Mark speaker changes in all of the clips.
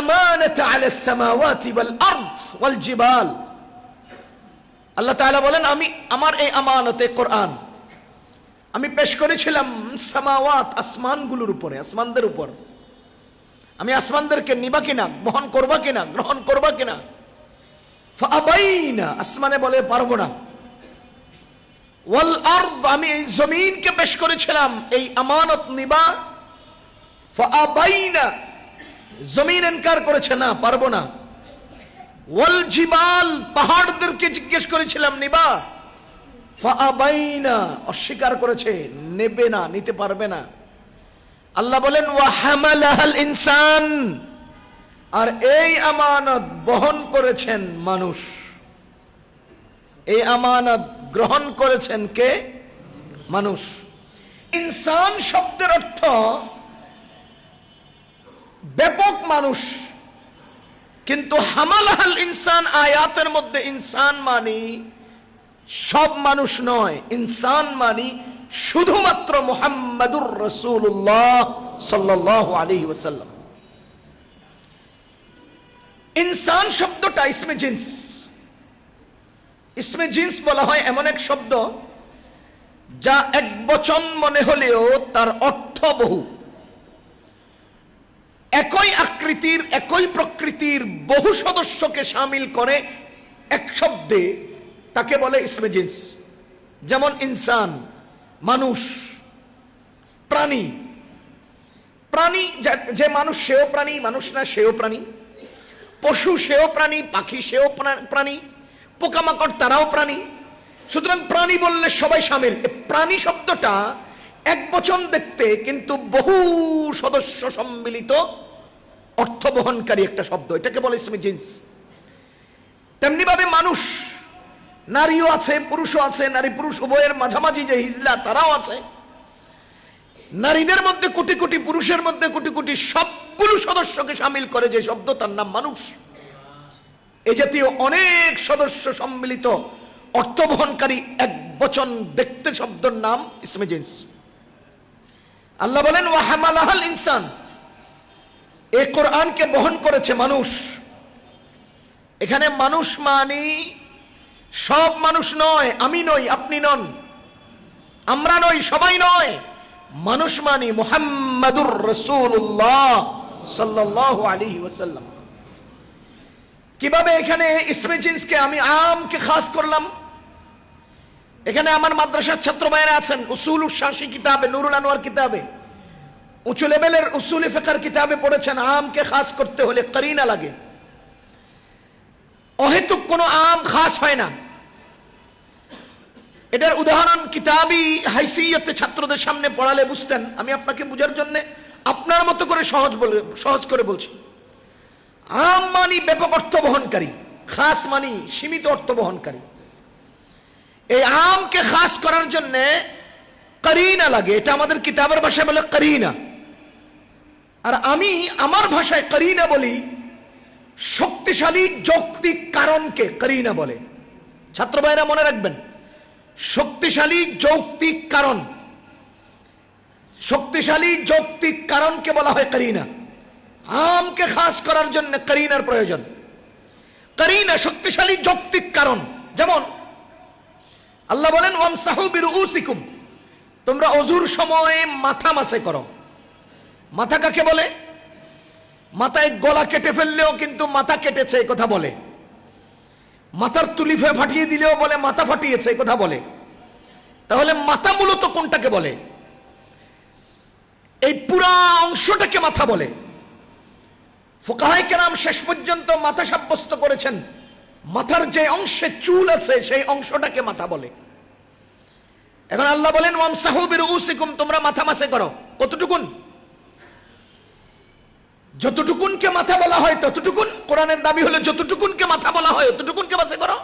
Speaker 1: আমানাতা আলা সামাওয়াতি ওয়াল আরদ ওয়াল জিবাল আল্লাহ তাআলা বলেন, আমি আমার এই আমানতে কোরআন, আমি পেশ করেছিলাম সামাওয়াত আসমানগুলোর উপরে, আসমানদের উপর। আমি আসমানদেরকে নিবা কিনা, বহন করবা কিনা, গ্রহণ করবা কিনা? ফাবাইনা আসমানে বলে পারব না। ওয়াল আরদ, আমি এই জমিনকে পেশ করেছিলাম, এই আমানত নিবা। ফাবাইনা জমিন এনকার করেছে না, পারব না। ওয়াল জিবাল, পাহাড়দেরকে জিজ্ঞেস করেছিলাম, নিবা। ফাআবাইনা, অস্বীকার করেছে, নেবে না, নিতে পারবে না। আল্লাহ বলেন, ওয়া হামালাহাল ইনসান। আর এই আমানত বহন করেছেন মানুষ। এই আমানত গ্রহণ করেছেন কে? মানুষ। ইনসান শব্দের অর্থ ব্যাপক মানুষ। কিন্তু হামালাহাল ইনসান আয়াতের মধ্যে ইনসান মানি সব মানুষ নয়, ইনসান মানি শুধুমাত্র মোহাম্মদুর রসুল্লাহ সাল্লাহ আলী ওসাল্লাম ইনসান শব্দটা ইসমে জিন্স। ইসমে জিন্স বলা হয় এমন এক শব্দ যা এক বচন মনে হলেও তার অর্থ বহু। একই আকৃতির, একই প্রকৃতির বহু সদস্যকে সামিল করে এক শব্দে তাকে বলে ইসমে জিন্স। যেমন ইনসান, মানুষ, প্রাণী। প্রাণী যা- মানুষ সেও প্রাণী, মানুষ না সেও প্রাণী। পশু সেও প্রাণী, পাখি সেও প্রা- প্রাণী। পোকামাকড় তারাও প্রাণী। সুতরাং প্রাণী বললে সবাই সামিল। প্রাণী শব্দটা এক বচন দেখতে কিন্তু বহু সদস্য সম্মিলিত অর্থ বহনকারী একটা শব্দ। এটাকে বলে ইসমি জিন্স। তেমনি ভাবে মানুষ, নারীও আছে, পুরুষও আছে, নারী পুরুষ উভয়ের মাঝামাঝি যে হিজলা, তারাও আছে। নারীদের মধ্যে কোটি কোটি, পুরুষের মধ্যে কোটি কোটি সবগুলো সদস্যকে সামিল করে যে শব্দ, তার নাম মানুষ। এ জাতীয় অনেক সদস্য সম্মিলিত অর্থবহনকারী এক বচন দেখতে শব্দের নাম ইসমে জিন্স। আল্লাহ বলেন, ওয়াহামালাহাল ইনসান। এ কোরআনকে বহন করেছে মানুষ। এখানে মানুষ মানি সব মানুষ নয়, আমি নই, আপনি নন, আমরা নই, সবাই নয়। মানুষ মানি মুহাম্মাদুর রসুল্লাহ সাল্লাহ আলী ওসাল্লাম কীভাবে এখানে ইসমে জিন্সকে আমি আমকে খাস করলাম? এখানে আমার মাদ্রাসার ছাত্র ভাইরা আছেন, উসুল শাসি কিতাবে, নুরুল আনোয়ার কিতাবে। উঁচু লেভেলের উসুল ফেকার কিতাবে পড়েছেন, আমকে খাস করতে হলে করিনা লাগে। অহেতুক কোনো আম খাস হয় না। এটার উদাহরণ কিতাবি হাইসিয়তে ছাত্রদের সামনে পড়ালে বুঝতেন। আমি আপনাকে বুঝার জন্য আপনার মতো করে সহজ বলে, সহজ করে বলছি। আম মানি ব্যাপক অর্থ বহনকারী খাস মানি সীমিত অর্থ বহনকারী এই আমকে খাস করার জন্য করিনা লাগে। এটা আমাদের কিতাবের ভাষায় বলে করিনা। আর আমি আমার ভাষায় করিনা বলি, শক্তিশালী যৌক্তিক কারণকে করিনা বলে। ছাত্র ভাইরা মনে রাখবেন, শক্তিশালী যৌক্তিক কারণ। শক্তিশালী যৌক্তিক কারণকে বলা হয় করিনা। আমকে খাস করার জন্য করিনার প্রয়োজন। করিনা শক্তিশালী যৌক্তিক কারণ। যেমন আল্লাহ বলেন ওয়াম সাহুবির উসিকুম তোমরা অজুর সময়ে মাথা মাসে করো। মাথা কাকে বলে? মাথায় গলা কেটে ফেললেও কিন্তু মাথা কেটেছে কথা বলে। মাথার তুলিফে ফাটিয়ে দিলেও বলে, মাথা ফাটিয়েছে কথা বলে। তাহলে মাথা মূলত কোনটাকে বলে? এই পুরা অংশটাকে মাথা বলে। ফোকাহাই কেরাম শেষ পর্যন্ত মাথা সাব্যস্ত করেছেন। মাথার যে অংশে চুল আছে, সেই অংশটাকে মাথা বলে। এখন আল্লাহ বলেন ওয়াম সাহুবির উসিকুম তোমরা মাথা মাসে করো। কতটুকুন? যতটুকুনকে মাথা বলা হয় ততটুকুন। কোরআনের দাবি হলো, যতটুকুনকে মাথা বলা হয় ততটুকুনকে মাসে করো।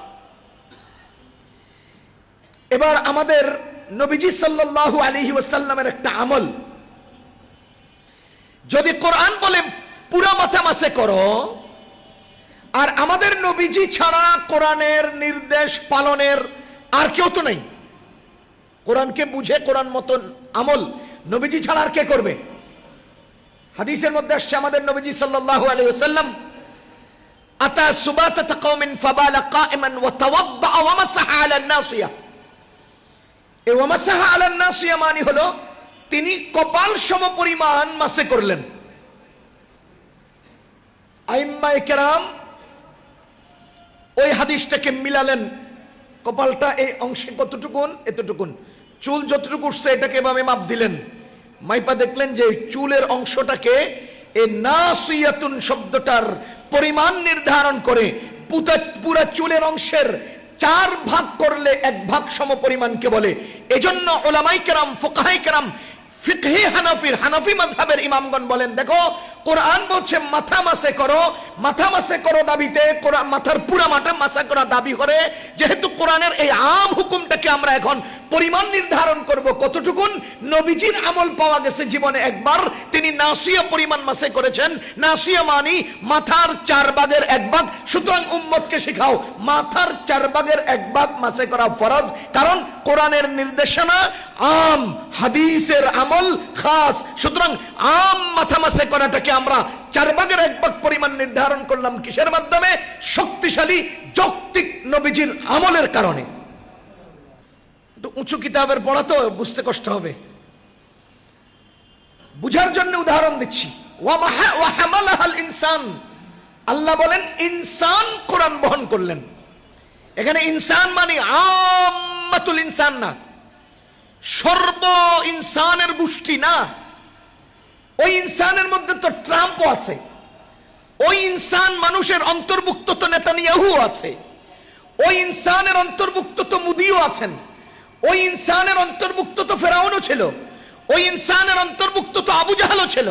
Speaker 1: এবার আমাদের নবীজি সাল্লাল্লাহু আলাইহি ওয়াসাল্লামের একটা আমল। যদি কোরআন বলে, পুরা মাথা মাসে করো আর আমাদের নবীজি ছাড়া কোরআনের নির্দেশ পালনের আর কেউ তো নেই। কোরআনকে বুঝে, কোরআন মতন আমল, নবীজি ছাড়া আর কে করবে? হাদিসের মধ্যে আসছে, আমাদের নবীজি সাল্লাল্লাহু আলাইহি ওয়াসাল্লাম, আতা সুবাতাত কওমিন ফাবালা কাইমান ওয়া তাওয়াদ্দা ওয়া মাসাহা আলা নাসিয়া। এই ওয়া মাসাহা আলা নাসিয়া মানে হলো, তিনি কপাল সম পরিমাণ মাসে করলেন। আইম্মায়ে কেরাম ওই হাদিসটাকে মিলালেন। কপালটা এই অংশে কতটুকুন? এতটুকুন। চুল যতটুকু উঠছে, এটাকে এভাবে মাপ দিলেন। মাইপা দেখলেন যে চুলের অংশটাকে এই নাসিয়াতুন শব্দটার পরিমাণ নির্ধারণ করে পুরা চুলের অংশের চার ভাগ করলে এক ভাগ সম পরিমাণকে বলে। এজন্য ওলামাই কেরাম, ফোকাহাই কেরাম, ফিকহি হানাফির, হানাফি মাযহাবের ইমামগণ বলেন, দেখো কোরআন বলছে, মাথা মাসে করো, মাথা মাসে করো দাবিতে মাথার পুরা মাথা মাসা করা দাবি করে। যেহেতু কোরআনের এই আম হুকুমটাকে আমরা এখন পরিমাণ নির্ধারণ করব কতটুকুন, নবীজির আমল পাওয়া গেছে জীবনে একবার, তিনি নাসিয়া পরিমাণ মাসে করেছেন। নাসিয়া মানি মাথার চার ভাগের এক ভাগ। সুতরাং উম্মতকে শেখাও, মাথার চার ভাগের এক ভাগ মাসে করা ফরজ। কারণ কোরআনের নির্দেশনা আম, হাদিসের আমল খাস। সুতরাং আম মাথা মাসে করাটাকে আমরা চার ভাগের এক ভাগ পরিমাণ নির্ধারণ করলাম কিসের মাধ্যমে? শক্তিশালী যৌক্তিক নবীজির আমলের কারণে। উঁচু কিতাবের পড়া তো বুঝতে কষ্ট হবে। বুঝার জন্য উদাহরণ দিচ্ছি। ইনসান। আল্লাহ বলেন, ইনসান কোরআন বহন করলেন। এখানে ইনসান মানে আমাতুল ইনসান না। সর্ব ইনসানের গোষ্ঠী না। ওই ইনসানের মধ্যে তো ট্রাম্পও আছে। ওই ইনসান মানুষের অন্তর্ভুক্ত তো নেতানিয়াহু আছে। ওই ইনসানের অন্তর্ভুক্ত তো মুদিও আছেন। ওই ইনসানের অন্তর্ভুক্ত তো ফেরাউনও ছিল। ওই ইনসানের অন্তর্ভুক্ত তো আবু জাহালও ছিল।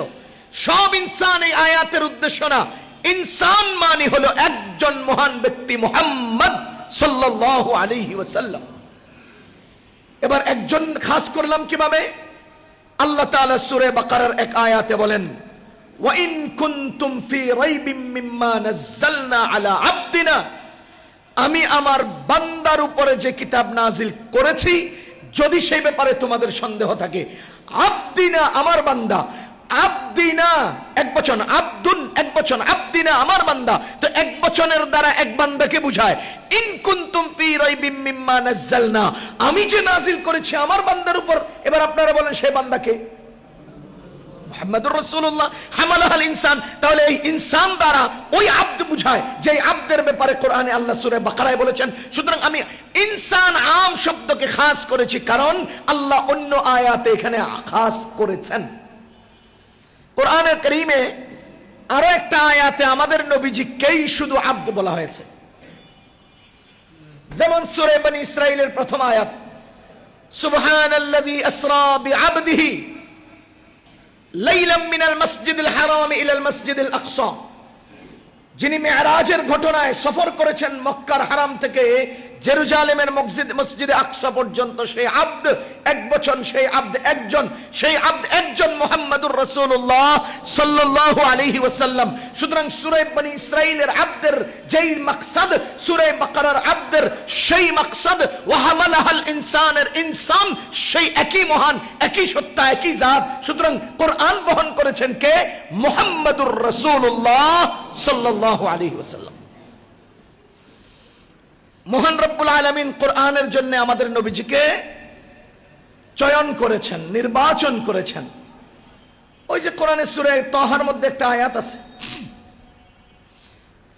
Speaker 1: সব ইনসান এই আয়াতের উদ্দেশ্য না। ইনসান মানে হলো একজন মহান ব্যক্তি মোহাম্মদ সাল্লাল্লাহু আলাইহি ওয়াসাল্লাম। এবার একজন খাস করলাম কীভাবে? আল্লাহ তাআলা সূরা বাকারার এক আয়াতে বলেন, ওয়া ইন কুনতুম ফি রাইবিম মিম্মা নাযালনা আলা আবদিনা। আমি আমার বান্দার উপরে যে কিতাব নাজিল করেছি, যদি সেই ব্যাপারে তোমাদের সন্দেহ থাকে, আবদিনা আমার বান্দা আবদিনা এক বচন, আব্দুন, এক বচন আবদিনা আমার বান্দা। তো এক বচনের দ্বারা এক বান্দাকে বুঝায়, ইন ফি রাইবিম মিম্মা আমি যে নাজিল করেছি আমার বান্দার উপর, এবার আপনারা বলেন সেই বান্দাকে মোহাম্মদুর ইনসান। তাহলে এই ইনসান দ্বারা ওই আব্দ বুঝায়, যে আব্দের ব্যাপারে কোরআনে আল্লাহ সুরে বাকারায় বলেছেন। সুতরাং আমি ইনসান আম শব্দকে খাস করেছি, কারণ আল্লাহ অন্য আয়াতে এখানে খাস করেছেন। কোরআনের করিমে আরও একটা আয়াতে আমাদের নবীজিকেই শুধু আব্দ বলা হয়েছে। যেমন সুরে বনি ইসরাইলের প্রথম আয়াত, সুবহানাল্লাযী আসরা বিআবদিহি লাইলাম মিনাল মসজিদুল হারাম ইলাল মসজিদুল আকসা। যিনি মেরাজের ঘটনায় সফর করেছেন মক্কার হারাম থেকে জেরুজালেমের মসজিদ মসজিদে আকসা পর্যন্ত সেই আব্দ এক বচন, সেই আব্দ একজন, সেই আব্দ একজন মোহাম্মদুর রাসূলুল্লাহ সাল্লাল্লাহু আলাইহি ওয়াসাল্লাম। সুতরাং সূরা বনি ইসরাইলের আব্দের যেই মাকসাদ, সূরা বাকারার আব্দের সেই মাকসাদ ওয়া হামালাহাল ইনসানের ইনসান সেই একই মহান, একই সত্তা, একই জাত। সুতরাং কোরআন বহন করেছেন কে? মোহাম্মদুর রসুল্লাহ সাল্লাল্লাহু আলাইহি ওয়াসাল্লাম। মহান রব্বুল আলমিন কোরআনের জন্য আমাদের নবীজিকে চয়ন করেছেন, নির্বাচন করেছেন। ওই যে কোরআনের সুরে তহার মধ্যে একটা আয়াত আছে।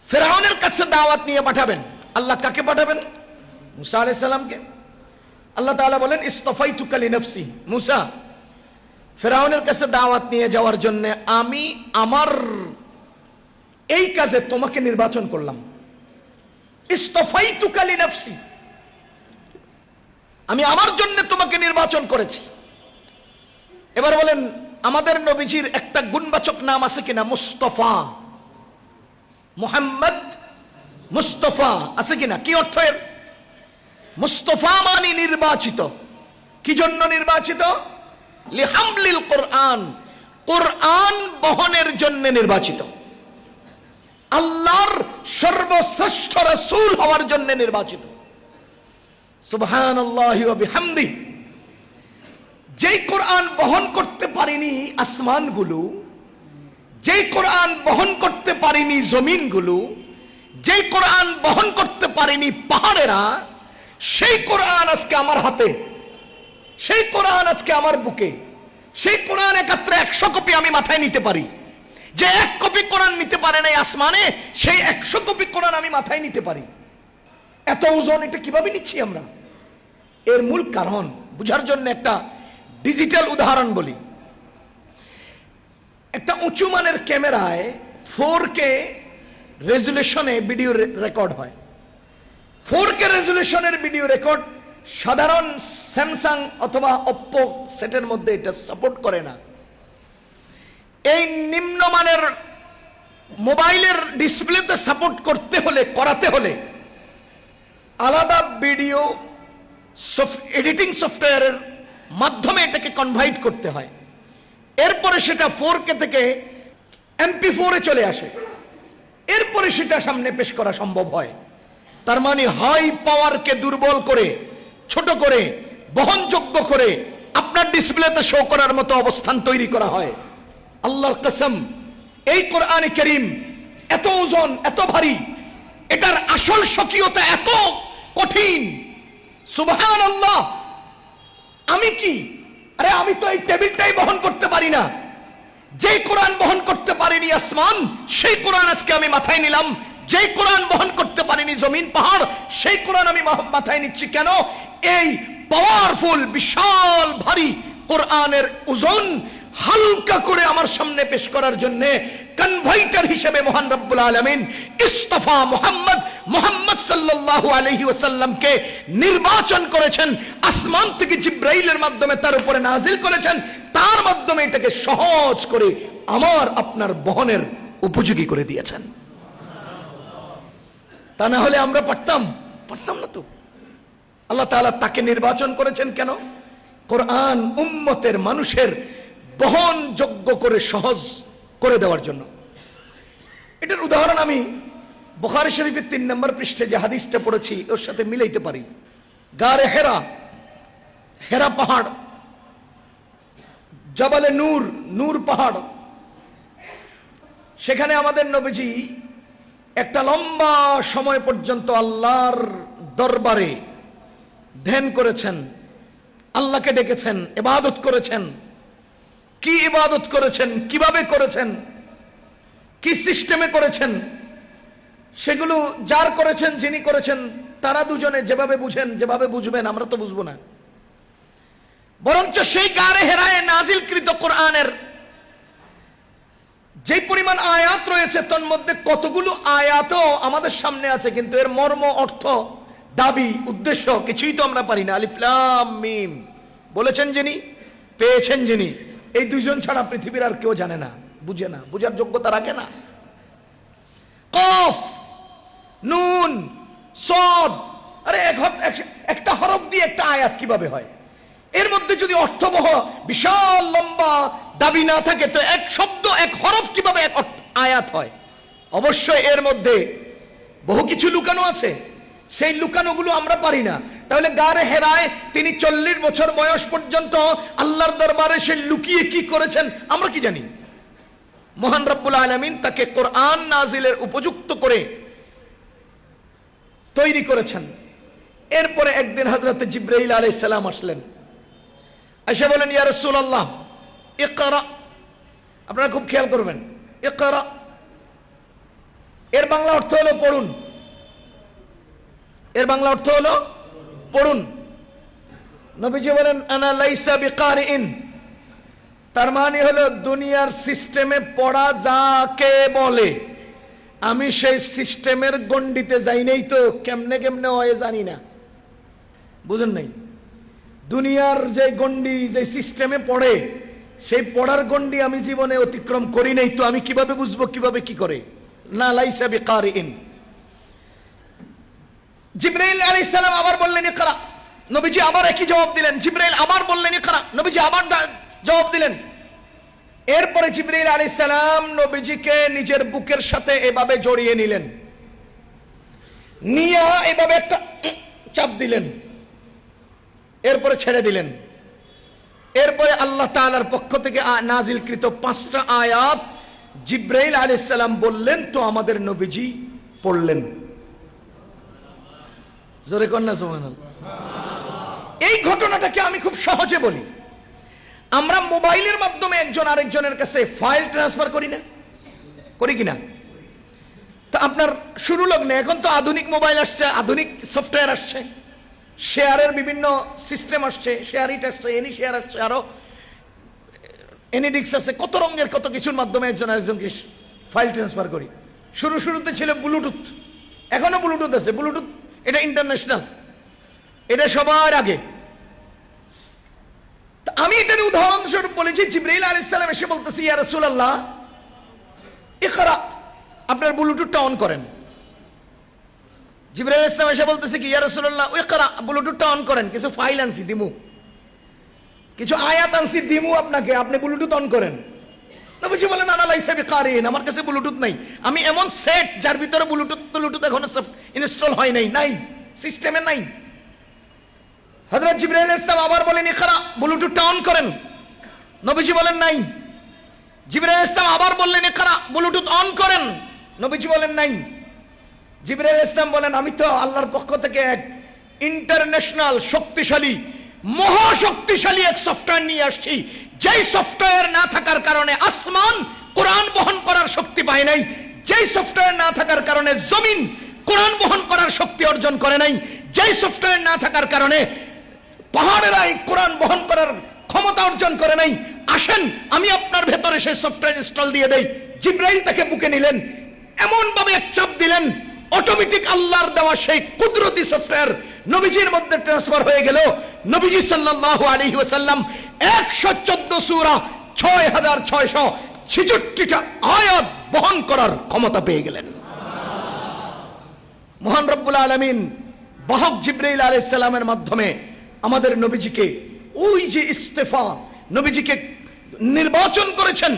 Speaker 1: ফেরাউনের কাছে দাওয়াত নিয়ে পাঠাবেন। আল্লাহ কাকে পাঠাবেন? মুসা আলাইহিস সালামকে। আল্লাহ তাআলা বলেন ইস্তফাই তুকালি নফসি মুসা, ফেরাউনের কাছে দাওয়াত নিয়ে যাওয়ার জন্য আমি আমার এই কাজে তোমাকে নির্বাচন করলাম। ইস্তফাই তুকালি নফসি আমি আমার জন্য তোমাকে নির্বাচন করেছি। এবার বলেন, আমাদের নবীজির একটা গুণবাচক নাম আছে কিনা? মুস্তফা। মোহাম্মদ মুস্তফা আছে কিনা? কি অর্থ এর? মুস্তফা মানি নির্বাচিত। কি জন্য নির্বাচিত? লিহামলিল কোরআন। কোরআন বহনের জন্য নির্বাচিত। আল্লাহর সর্বশ্রেষ্ঠ রসুল হওয়ার জন্য নির্বাচিত। বিহামদি। যেই কোরআন বহন করতে পারেনি আসমানগুলো, যেই কোরআন বহন করতে পারেনি জমিনগুলো, যেই কোরআন বহন করতে পারেনি পাহাড়েরা, সেই কোরআন আজকে আমার হাতে। সেই কোরআন আজকে আমার বুকে। সেই কোরআন একাত্রে একশো কপি আমি মাথায় নিতে পারি। যে এক কপি কোরআন নিতে পারে নাই আসমানে, সেই একশো কপি কোরআন আমি মাথায় নিতে পারি। এত ওজন, এটা কীভাবে নিচ্ছি আমরা? এর মূল কারণ, বুঝার জন্য একটা ডিজিটাল উদাহরণ বলি। একটা উঁচু মানের ক্যামেরায় ফোর কে রেজুলেশনে ভিডিও রেকর্ড হয়। ফোর কে রেজুলেশনের ভিডিও রেকর্ড সাধারণ স্যামসাং অথবা অপ্পো সেটের মধ্যে এটা সাপোর্ট করে না। এই নিম্নমানের মোবাইলের ডিসপ্লেতে সাপোর্ট করতে হলে, করাতে হলে আলাদা ভিডিও এডিটিং সফটওয়্যারের মাধ্যমে এটাকে কনভার্ট করতে হয়। এরপরে সেটা ফোর কে থেকে এমপি ফোরে চলে আসে। এরপরে সেটা সামনে পেশ করা সম্ভব হয়। তার মানে হাই পাওয়ারকে দুর্বল করে, ছোট করে, বহনযোগ্য করে আপনার ডিসপ্লেতে শো করার মতো অবস্থান তৈরি করা হয়। আল্লাহর কসম, এই কোরআনে করিম এত ওজন, এত ভারী, এটার আসল স্বকীয়তা এত কঠিন। সুবহান আল্লাহ আমি কি? আরে আমি তো এই টেবিলটাই বহন করতে পারি না। যেই কোরআন বহন করতে পারিনি আসমান, সেই কোরআন আজকে আমি মাথায় নিলাম। যেই কোরআন বহন করতে পারিনি জমিন, পাহাড়, সেই কোরআন আমি মাথায় নিচ্ছি কেন? এই পাওয়ারফুল বিশাল, ভারী কোরআনের ওজন হালকা করে আমার সামনে পেশ করার জন্য কনভাইটার হিসেবে মহান রব্বুল আলমিন ইস্তফা মোহাম্মদ মোহাম্মদ সাল্লাল্লাহু আলহি ওয়াসাল্লামকে নির্বাচন করেছেন। আসমান থেকে জিব্রাইলের মাধ্যমে তার উপরে নাজিল করেছেন। তার মাধ্যমে এটাকে সহজ করে আমার, আপনার বহনের উপযোগী করে দিয়েছেন। তা না হলে আমরা পারতাম? পারতাম না তো। আল্লাহ তাআলা তাকে নির্বাচন করেছেন কেন? কোরআন উম্মতের মানুষের বহনযোগ্য করে সহজ করে দেওয়ার জন্য। এটার উদাহরণ আমি বুখারী শরীফের তিন নম্বর পৃষ্ঠে যে হাদিসটা পড়েছি, ওর সাথে মিলাইতে পারি। গারে হেরা হেরা পাহাড়, জবালে নূর নূর পাহাড়। সেখানে আমাদের নবীজি একটা লম্বা সময় পর্যন্ত আল্লাহর দরবারে ধ্যান করেছেন, আল্লাহকে ডেকেছেন এবাদত করেছেন। কি ইবাদত করেছেন? কীভাবে করেছেন? কি সিস্টেমে করেছেন? সেগুলো যার করেছেন, যিনি করেছেন, তারা দুজনে যেভাবে বুঝেন, যেভাবে বুঝবেন, আমরা তো বুঝব না। বরঞ্চ সেই গারে হেরায় নাজিল নাজিলকৃত কোরআনের যে পরিমাণ আয়াত রয়েছে, তার মধ্যে কতগুলো আয়াতও আমাদের সামনে আছে, কিন্তু এর মর্ম, অর্থ, দাবি, উদ্দেশ্য কিছুই তো আমরা পারি না। আলিফলাম মিম। বলেছেন যিনি, পেয়েছেন যিনি। এই দুইজন ছাড়া পৃথিবীর আর কেউ জানে না, বুঝে না, বুঝার যোগ্যতা রাখে না। কফ, নুন, সদ, আরে একটা হরফ দিয়ে একটা আয়াত কীভাবে হয়? এর মধ্যে যদি অর্থবহ বিশাল লম্বা দাবি না থাকে, তো এক শব্দ, এক হরফ কীভাবে এক আয়াত হয়? অবশ্যই এর মধ্যে বহু কিছু লুকানো আছে। সেই লুকানোগুলো আমরা পারি না। তাহলে গারে হেরায়, তিনি চল্লিশ বছর বয়স পর্যন্ত আল্লাহর দরবারে সে লুকিয়ে কি করেছেন, আমরা কি জানি? মহান রব্বুল আলমিন তাকে কোরআন নাজিলের উপযুক্ত করে তৈরি করেছেন। এরপরে একদিন হজরত জিব্রাইল আলাইসাল্লাম আসলেন। এসে বলেন, ইয়া রাসূলুল্লাহ, ইকরা আপনারা খুব খেয়াল করবেন, ইকরা এর বাংলা অর্থ হলো পড়ুন। এর বাংলা অর্থ হলো পড়ুন। নবীজি বলেন, আনা লাইসা বিকারিন তার মানে হলো দুনিয়ার সিস্টেমে পড়া যাকে বলে। আমি সেই সিস্টেমের গণ্ডিতে যাই নাই তো, কেমনে কেমনে হয় জানি না। বুঝেন নাই? দুনিয়ার যে গণ্ডি, যে সিস্টেমে পড়ে, সেই পড়ার গণ্ডি আমি জীবনে অতিক্রম করি নাই তো, আমি কীভাবে বুঝব, কীভাবে কি করে? না লাইসা বিকারিন জিব্রাইল আলাইহিস সালাম আবার বললেন, ইকরা। নবীজি আবার একই জবাব দিলেন। জিব্রাইল আবার বললেন, ইকরা। নবীজি আবার জবাব দিলেন। এরপরে জিব্রাইল আলাইহিস সালাম নবীজিকে নিজের বুকের সাথে এভাবে জড়িয়ে নিলেন। নিয়ে এভাবে একটা চাপ দিলেন। এরপরে ছেড়ে দিলেন। এরপরে আল্লাহ তাআলার পক্ষ থেকে নাজিলকৃত পাঁচটা আয়াত জিব্রাইল আলাইসাল্লাম বললেন, তো আমাদের নবীজি পড়লেন। জোরে কন্যা সোমান এই ঘটনাটাকে আমি খুব সহজে বলি। আমরা মোবাইলের মাধ্যমে একজন আরেকজনের কাছে ফাইল ট্রান্সফার করি না। করি কিনা তা আপনার শুরু লগ্নে, এখন তো আধুনিক মোবাইল আসছে, আধুনিক সফটওয়্যার আসছে। শেয়ারের বিভিন্ন সিস্টেম আসছে, শেয়ার ইট আসছে, এনি শেয়ার আসছে, আরও এনিডিক্স আছে, কত রঙের, কত কিছুর মাধ্যমে একজন আরেকজনকে ফাইল ট্রান্সফার করি। শুরু শুরুতে ছিল ব্লুটুথ। এখনও ব্লুটুথ আছে, ব্লুটুথ এটা ইন্টারন্যাশনাল এটা সবার আগে। আমি এটার উদাহরণস্বরূপ বলেছি, জিব্রাইল আলাইহিস সালাম এসে বলতেছি, ইয়া রাসূলুল্লাহ, ইকরা। আপনার ব্লুটুথটা অন করেন। জিব্রাইল আলাইহিস সালাম এসে বলতেছে কি, ইয়া রাসূলুল্লাহ, ইকরা। ব্লুটুথটা অন করেন। কিছু ফাইল আনছি, দিমু। কিছু আয়াত আনছি, দিমু আপনাকে। আপনি ব্লুটুথ অন করেন। বলেন আমার কাছে ব্লুটুথ নাই। আমি এমন সেট যার ভিতরে ব্লুটুথ ব্লুটুথ এখনও ইনস্টল হয় নাই নাই, সিস্টেমে নাই। ইসলাম আবার বলেন অন করেন। নবীজি বলেন, নাই। জিবরাইল ইসলাম আবার বললেন ব্লুটুথ অন করেন। নবীজি বলেন, নাই। ইসলাম বলেন, আমি তো আল্লাহর পক্ষ থেকে এক ইন্টারন্যাশনাল শক্তিশালী, মহাশক্তিশালী এক সফটওয়্যার নিয়ে আসছি। যেই সফটওয়্যার না থাকার কারণে আসমান কোরআন বহন করার শক্তি পায় নাই, যেই সফটওয়্যার না থাকার কারণে জমিন কোরআন বহন করার শক্তি অর্জন করে নাই, যেই সফটওয়্যার না থাকার কারণে পাহাড়েরা এই কোরআন বহন করার ক্ষমতা অর্জন করে নাই, আসেন, আমি আপনার ভেতরে সেই সফটওয়্যার ইনস্টল দিয়ে দেই। জিব্রাইল তাকে বুকে নিলেন এমন ভাবে এক চাপ দিলেন অটোমেটিক আল্লাহর দেওয়া সেই কুদরতি সফটওয়্যার নবীজির মধ্যে ট্রান্সফার হয়ে গেল। নবীজি সাল্লাল্লাহু আলাইহি ওয়াসাল্লাম 114 সূরা 6646টা আয়াত বহন করার ক্ষমতা পেয়ে গেলেন। মহান রব্বুল আলমিন বাহক জিব্রাইল আলাইসাল্লামের মাধ্যমে আমাদের নবীজিকে ওই যে ইস্তেফা নবীজিকে নির্বাচন করেছেন,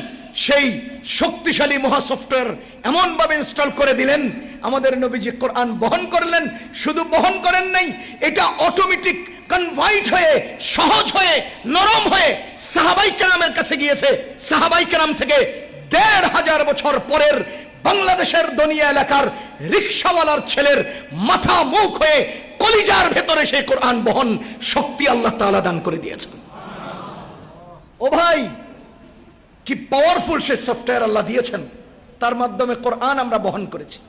Speaker 1: সেই শক্তিশালী মহা সফটওয়্যার এমন ভাবে ইনস্টল করে দিলেন, আমাদের নবীজি কোরআন বহন করলেন, শুধু বহন করেন নাই, এটা অটোমেটিক কনভাইট হয়ে, সহজ হয়ে, নরম হয়ে সাহাবাই কেরামের কাছে গিয়েছে। সাহাবাই কেরাম থেকে দেড় হাজার বছর পরের বাংলাদেশের দনিয়া এলাকার রিক্সাওয়ালার ছেলের মাথা মুখ হয়ে কলিজার ভেতরে সে কোরআন বহন শক্তি আল্লাহ তাআলা দান করে দিয়েছেন। ও ভাই, কি পাওয়ারফুল সে সফটওয়্যার আল্লাহ দিয়েছেন। তার মাধ্যমে কোরআন আমরা বহন করেছি।